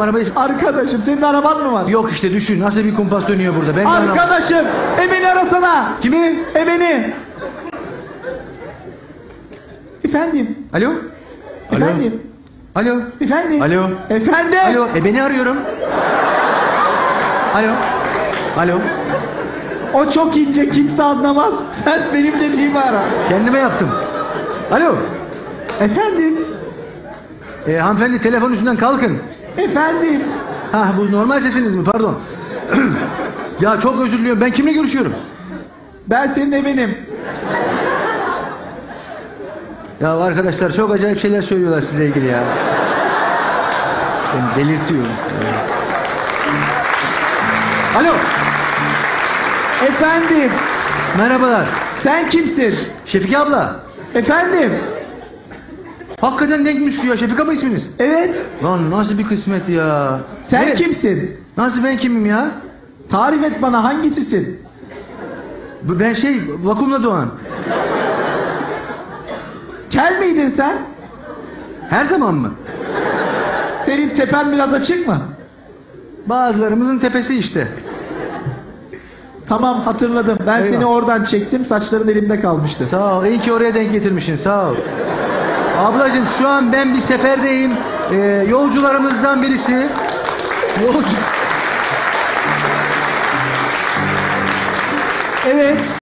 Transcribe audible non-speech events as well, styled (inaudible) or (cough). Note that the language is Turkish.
arabayı... Arkadaşım senin araban mı var? Yok işte düşün nasıl bir kumpas dönüyor burada. Ben de anlam- Arkadaşım Emin'i arasana. Kimi? Emin'i. Efendim. Alo? Alo? Efendim. Alo? Efendim. Alo? Efendim. Alo? E beni arıyorum. Alo? Alo? O çok ince kimse anlamaz. Sen benim dediğimi ara. Kendime yaptım. Alo? Efendim. E, hanımefendi telefon üstünden kalkın. Efendim. Ha bu normal sesiniz mi? Pardon. (clears throat) ya çok özür diliyorum. Ben kimle görüşüyorum? Ben senin eminim. Ya arkadaşlar çok acayip şeyler söylüyorlar size ilgili ya. Beni delirtiyor. Alo. Efendim. Merhabalar. Sen kimsin? Şefike abla. Efendim. Hakikaten denk düştü ya. Şefika mı isminiz? Evet. Lan nasıl bir kısmet ya. Sen Ne? kimsin? Nasıl ben kimim ya? Tarif et bana hangisisin? Ben şey vakumla doğan. Kel miydin sen? Her zaman mı? Senin tepen biraz açık mı? Bazılarımızın tepesi işte. Tamam hatırladım. Ben Eyvah. seni oradan çektim. Saçların elimde kalmıştı. Sağ ol. İyi ki oraya denk getirmişsin. Sağ ol. Ablacığım şu an ben bir seferdeyim. Ee, yolcularımızdan birisi. Yolcu... Evet.